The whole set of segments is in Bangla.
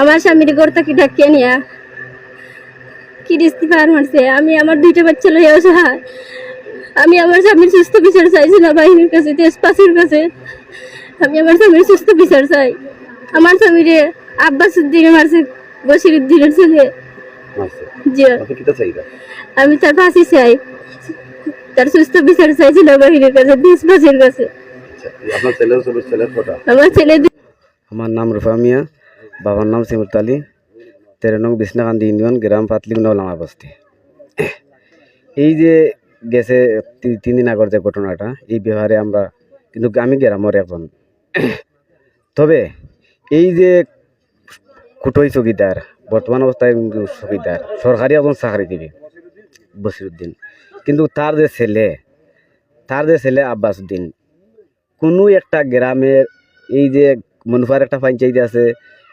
আমার স্বামীর ঘরটা কি ডাকিয়ে নিয়া কি দিস্তি পার মারছে। আমি আমার দুইটা বাচ্চা লইয়া অসহায়। আমি আমার স্বামীর সুস্থ বিচার চাইছি না বাহিনীর কাছে দেশবাসীর কাছে। আমি আমার স্বামীর সুস্থ বিচার চাই। আমার স্বামীরে আব্বাস উদ্দিনে মারছে বসির উদ্দিনের ছেলে। আমি তার ফাঁসি চাই। তার সুস্থ বিচার চাইছিল বাহিনীর কাছে দেশবাসীর কাছে। আচ্ছা আমার ছেলে আমার নাম রুফা মিয়া। বাবার নাম সিমুত আলী, তেরো নং বিষ্ণাকান্দি ইউনিয়ন, গ্রাম পাতলিগুন্ডা লামার বস্তি। এই যে গেছে তিন দিন আগর যে ঘটনাটা, এই ব্যাপারে আমরা কিন্তু আমি গ্রামের একজন। তবে এই যে কুটই চকিদার, বর্তমান অবস্থায় চকিদার, সরকারি একজন চাকরিজীবী বসিরুদ্দিন কিন্তু তার যে ছেলে, তার যে ছেলে আব্বাস উদ্দিন কোনো একটা গ্রামের এই যে মনুফার একটা পঞ্চায়েত আছে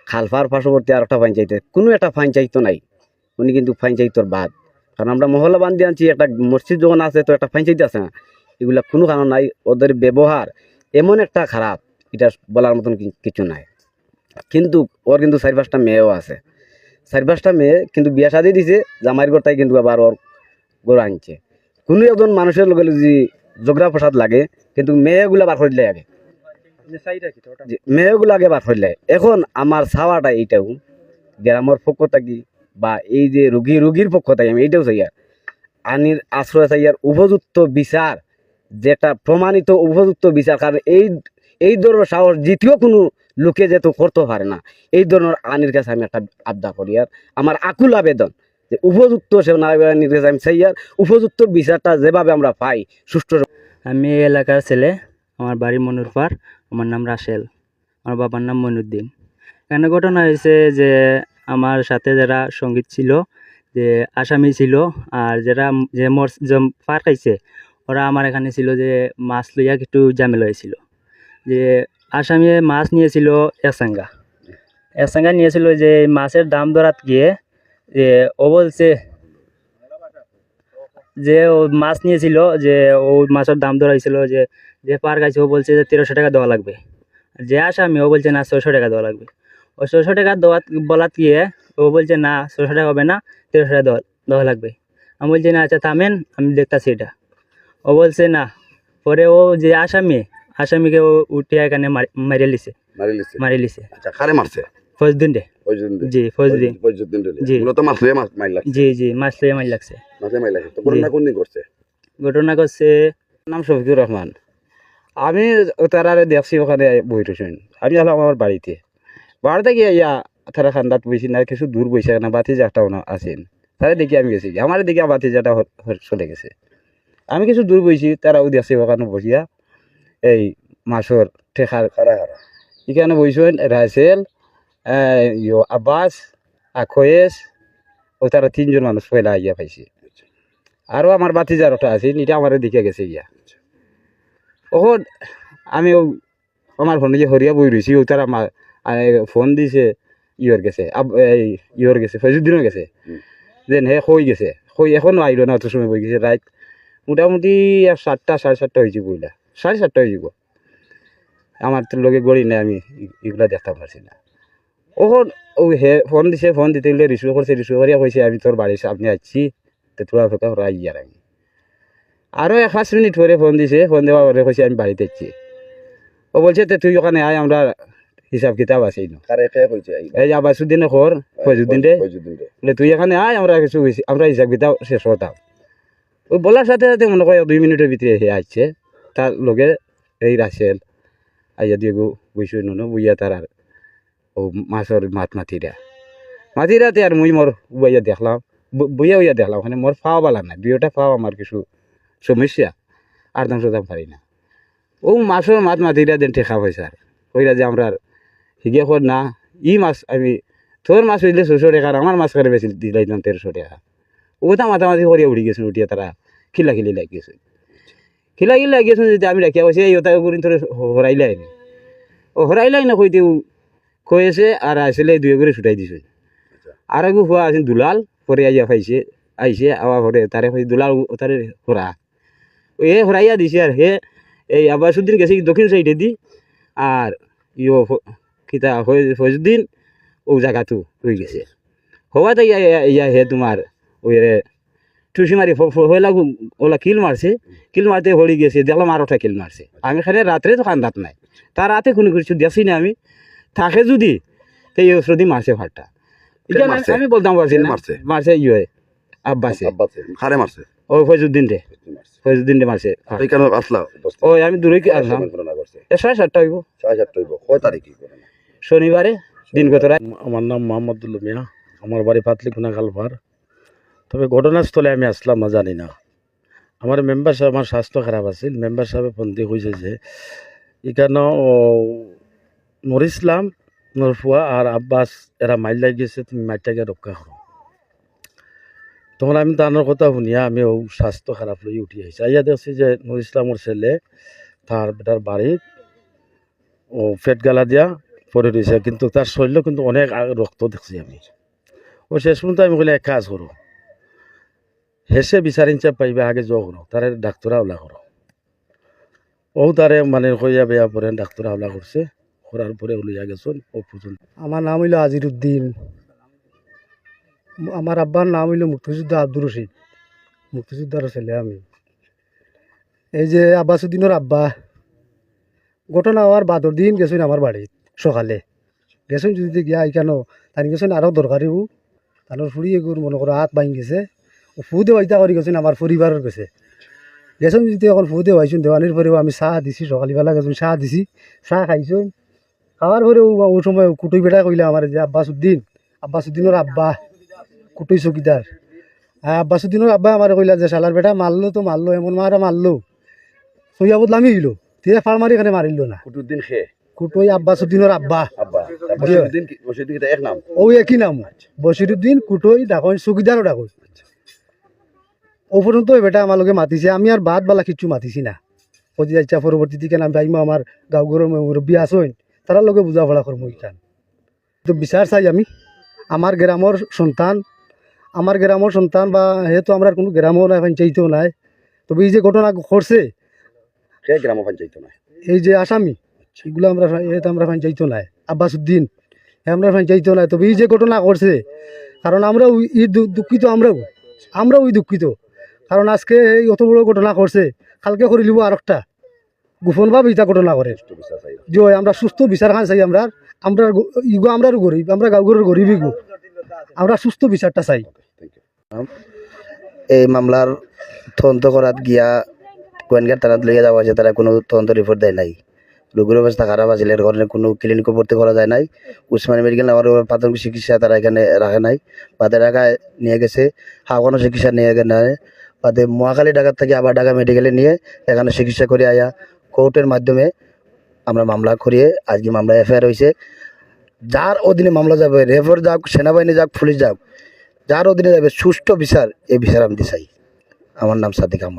খালফার পার্শ্ববর্তী আর একটা পঞ্চায়েত আছে, কোনো একটা পঞ্চায়েত নাই। উনি কিন্তু পঞ্চায়েতর বাদ। কারণ আমরা মহল্লা বান্ধি আনছি একটা মসজিদ যখন আছে তো একটা ফাইন পঞ্চায়েত আছে না এগুলা কোনো কারণ নাই ওদের ব্যবহার এমন একটা খারাপ এটা বলার মতন কিছু নাই। কিন্তু ওর কিন্তু চারি পাঁচটা মেয়েও আছে। চারি পাঁচটা মেয়ে কিন্তু বিয়া শাদি দিছে জামাইয়ের ঘরটাই কিন্তু আবার ওর গরু আনছে। কোনো একজন মানুষের লগে যদি জগরা প্রসাদ লাগে কিন্তু মেয়েগুলা বার করে দিলে আগে। মেয়েগুলো আগে বার হইলে এখন আমার ছাওয়াটা এইটাও গ্রামের পক্ষ থাকি বা এই যে রুগী রুগীর পক্ষ থাকি আমি এইটাও চাই আর আনির আশ্রয় চাই আর উপযুক্ত বিচার যেটা প্রমাণিত উপযুক্ত বিচার কারণ এই এই ধরনের সাহস দ্বিতীয় কোনো লোকে যেহেতু করতে পারে না এই ধরনের আনির কাছে আমি একটা আবদা করি। আর আমার আকুল আবেদন যে উপযুক্ত সে আনির কাছে আমি চাই আর উপযুক্ত বিচারটা যেভাবে আমরা পাই সুষ্ঠু আমি এলাকার ছেলে আমার বাড়ি মনুরপাড়। আমার নাম রাসেল। আমার বাবার নাম মইনুদ্দিন। এখানে ঘটনা হয়েছে যে আমার সাথে যারা সংগীত ছিল, যে আসামি ছিল আর যারা যে মর পার খাইছে, ওরা আমার এখানে ছিল যে মাছ লইয়া একটু ঝামেলা হয়েছিল। যে আসামি মাছ নিয়েছিল একসাঙ্গা একসাঙ্গা নিয়েছিল যে মাছের দাম ধরাত গিয়ে যে ও বলছে যে ও মাছ নিয়েছিল যে ও মাছের দাম ধরা হয়েছিল যে যে পার গাইছে ও বলছে যে তেরোশো টাকা দেওয়া লাগবে। যে আসামি ও বলছে না ছশো টাকা দেওয়া লাগবে। ও ছশো টাকা দেওয়া বলাত গিয়ে ও বলছে না ছশো টাকা হবে না তেরোশো টাকা দেওয়া দেওয়া লাগবে। আমি বলছি না আচ্ছা থামেন আমি দেখতাছি এটা। ও বলছে না। পরে ও যে আসামি আসামিকে ও উঠে এখানে মারি- মারিয়ে লিছে। মারি লিছে। মারি লিছে। আচ্ছা মারছে? ফজদিন রে জি ফজদিন ফজলুদ্দিন জি। মূলত মাসলে মাছ মাইল লাগছে। জি জি লইয়া মারি লাগছে। মাসে মাইল লাগছে। তো ঘটনা কোন দিন করছে ঘটনা করছে নাম শফিকুর রহমান। আমি তারা দেখছি ওখানে বই রয়েছেন আমি আলাম আমার বাড়িতে। বাড়িতে গিয়ে ইয়া তারা খান্দাত বইছি না কিছু দূর বইছে না বাতি যাটাও না আছেন। তারা দেখি আমি গেছি। আমার দেখি বাতি যাটা চলে গেছে। আমি কিছু দূর বইছি তারাও দেখছি ওখানে বসিয়া। এই মাছর ঠেকার এখানে বইছেন রাইসেল ইয়ো আব্বাস আখয়েস ও তারা তিনজন মানুষ পয়লা ইয়া পাইছে আরও আমার বাতিজার ওটা আছে এটা আমার দিকে গেছে ইয়া ওখন আমি ও আমার ফোনে যে হরিয়া বই রয়েছি ও তারা মা- আ- ফোন দিছে ইয়র গেছে ইয়র গেছে ফজুদ্দিনও গেছে। যেন হে কই গেছে কই এখনও আইলো না অত সময় বই গেছে রাত মোটামুটি আর সাতটা সাড়ে সাতটা হয়েছে বইলা সাড়ে সাতটা হয়ে যাব আমার তো লগে গড়ি নাই আমি এগুলা দেখতে পারছি না ওখন ও হে ফোন দিছে ফোন দিতে গেলে রিসিভ করছে রিসিভ করিয়া কইছে আমি তোর বাড়ির সামনে আসছি তো তোরা ফেকা হরা ইয়ার আমি আরও এক পাঁচ মিনিট পরে ফোন দিছে ফোন দেওয়া পরে কইছে আমি বাড়িতে এসছি ও বলছে তে তুই ওখানে আয় আমরা হিসাব কিতাব আছে এই আবাসুদ্দিনে খর ফজুদ্দিন রে। রে। বলে তুই এখানে আয় আমরা কিছু আমরা হিসাব কিতাব শেষ করতাম ওই বলার সাথে সাথে মনে করে দুই মিনিটের ভিতরে হে আসছে। তার লগে এই রাসেল আইয়া দিয়ে গো বইসই নুন বুইয়া তার আর ও মাছর মাত মাতিরা মাতিরাতে আর মুই মোর বইয়া দেখলাম। বইয়া বইয়া দেখলাম। ওখানে মোর ফাওয়া বালা নাই। দুইটা ফাওয়া আমার কিছু সমস্যা। আর দাম সদাম পারি না। ও মাছর মাত মাতিরা দেন ঠেকা পয়সা আর কইরা যে আমরা হিগে কর না, ই মাছ আমি তোর মাছ হইলে ছশো টাকা আর আমার মাছ করে বেশি দিলাইলাম তেরোশো টাকা। ওটা মাথামাতি করিয়া উঠি গেছেন উঠিয়া তারা খিলা খিলি লাগিয়েছে খিলা খিলি লাগিয়েছেন যদি আমি রাখিয়া বসে এই ওটা করিন তোর হরাইলাই নি ও হরাইলাই না কইতে কয়েছে আর আসলে দুই করে ছুটাই দিছে। আর আগু হওয়া আছে দুলাল পরে আইয়া পাইছে আইছে আবার পরে তারে দুলাল তারে হরা এ হরাইয়া দিছে আর হে এই আবার আবাসুদ্দিন গেছে দক্ষিণ সাইডে দি আর ইয়ো কিতা ফজুদ্দিন ও জায়গাতো হয়ে গেছে। হওয়াতে ইয়া হে তোমার ওই রে টুসি মারি হইলা ওলা কিল মারছে কিল মারতে হলি গেছে দেখলাম আরোটা কিল মারছে আমি খালি রাত্রে তো খান্দাত নাই। তার রাতে কোনো কিছু দেখছি না আমি। থাকে যদি এই ওষুধ মারছে মারছে? আমি বলতাম পারছি না মারছে? মারছে ইয়ে আব্বাসে। খারে মারছে ওই ফজুদ্দিন রে ফজুদ্দিন রে মারছে এই কেন আসলা? ওই আমি দূরে কি আসলাম? ঘটনা করছে এ সাড়ে সাতটা হইব। ছয় সাতটা হইব। কয় তারিখে শনিবারে দিন কত আমার নাম মোহাম্মদুল্লু মিয়া। আমার বাড়ি পাতলিকুনা গালভার তবে ঘটনাস্থলে আমি আসলাম না জানি না। আমার মেম্বার সাহেব আমার স্বাস্থ্য খারাপ আছিল। মেম্বার সাহেবে ফোন দিয়ে কইছে যে এখানে নুর ইসলাম নরফুয়া আর আব্বাস, এরা মাইল লাগি গেছে, তুমি মাইটাকে রক্ষা করো। তখন আমি তানোর কথা শুনিয়া আমি ও স্বাস্থ্য খারাপ লই উঠি আইছি। আইয়া দেখছি যে নুর ইসলামর ছেলে, তার বেটার বাড়িত ও ফেট গালা দিয়া পড়ে রয়েছে কিন্তু তার শরীরে কিন্তু অনেক রক্ত দেখছি আমি। ও শেষ পর্যন্ত আমি বলে এক কাজ করো, হেসে বিচারিন চাপ পাইবে, আগে জ করো, তারে ডাক্তারা ওলা করো। ও তারে মানে কইয়া বেয়া পরে ডাক্তারা ওলা করছে। করার পরে লইয়া গেছন, ও পর্যন্ত। আমার নাম হইল আজিরুদ্দিন। আমার আব্বার নাম হইল মুক্তিযোদ্ধা আব্দুর রশিদ। মুক্তিযোদ্ধার ছেলে আমি। এই যে আব্বাসুদ্দিনের আব্বা, ঘটনা হওয়ার বাদর দিন গেছেন আমার বাড়িত সকালে। গেছেন যদি গিয়া এখানে তাই গেছেন আরও দরকারিও তানোর ফুড়ি এগুর মনে করো হাত ভাঙি গেছে। ও ফু দেওয়াইতা করে গেছেন আমার পরিবারের গেছে গেছেন যদি এখন ফু দেওয়াইছুন দেওয়ানির পরেও আমি চাহ দিছি, সকালবেলা গেছেন, চাহ দিছি, চাহ খাইছুন। খাওয়ার পরে ও সময় কুটুই বেটা কইলে আমার যে আব্বাসুদ্দিন আব্বাসুদ্দিনের আব্বা কুটুই চকিদার। হ্যাঁ আব্বাসুদ্দিনের আব্বা আমার কইলা যে শালার বেটা মারলো তো মারলো এমন মারা মারলো। সইয়া বদলামি হইল তেতিয়া ফার মারি এখানে মারিল না। কুটুদ্দিন খে কুটুই আব্বাসুদ্দিনের আব্বা। নাম? ও একই নাম। বসিরুদ্দিন কুটুই ডাকন চকিদারও ডাকন। ও পর্যন্ত বেটা আমার লগে মাতিছে। আমি আর বাদ বালা কিচ্ছু মাতিছি না। যদি ইচ্ছা পরবর্তী দিকে আমি আমার গাঁও ঘরের মুরব্বী আসইন তারার লগে বুঝাপড়া করব ইখান। তো বিচার চাই আমি। আমার গ্রামের সন্তান আমার গ্রামের সন্তান বা যেহেতু আমরা কোনো গ্রামও নাই পঞ্চায়েতও নাই। তবে এই যে ঘটনা ঘটছে গ্রাম পঞ্চায়েত নয় এই যে আসামি এগুলো আমরা এটা আমরা পঞ্চায়েত নাই। আব্বাসুদ্দিন আমরা পঞ্চায়েত নাই। তবে এই যে ঘটনা করছে কারণ আমরা ওই- ই দুঃখিত আমরাও। আমরাও ওই দুঃখিত। কারণ আজকে এই অত বড় ঘটনা করছে কালকে করে লিব আর একটা। গোপনভাবে এটা ঘটনা করে যে আমরা সুস্থ বিচার খান চাই আমরা। আমরা ইগো আমরা গরিব আমরা গাঁওঘরের গরিব গো আমরা সুস্থ বিচারটা চাই। এই মামলার তদন্ত করাত গিয়া গোয়েনগার তারা লইয়া যাওয়া আছে তারা কোনো তদন্ত রিপোর্ট দেয় নাই। রোগীর অবস্থা খারাপ আছে এর কারণে কোনো ক্লিনিকও ভর্তি করা যায় নাই। উসমানী মেডিকেল নেওয়ার প্রাথমিক চিকিৎসা তারা এখানে রাখে নাই। বাদে ঢাকায় নিয়ে গেছে হাওয়ানো চিকিৎসা নিয়ে গেছে। বাদে মহাখালী ঢাকার থেকে আবার ঢাকা মেডিকেলে নিয়ে এখানে চিকিৎসা করে আয়া। কোর্টের মাধ্যমে আমরা মামলা করিয়ে, আজকে মামলা এফআইআর হয়েছে যার অধীনে মামলা যাবে, রেফার যাক, সেনাবাহিনী যাক, পুলিশ যাক, যার অধীনে যাবে সুষ্ঠু বিচার, এই বিচার আমি চাই আমার নাম সাদিক আহমদ।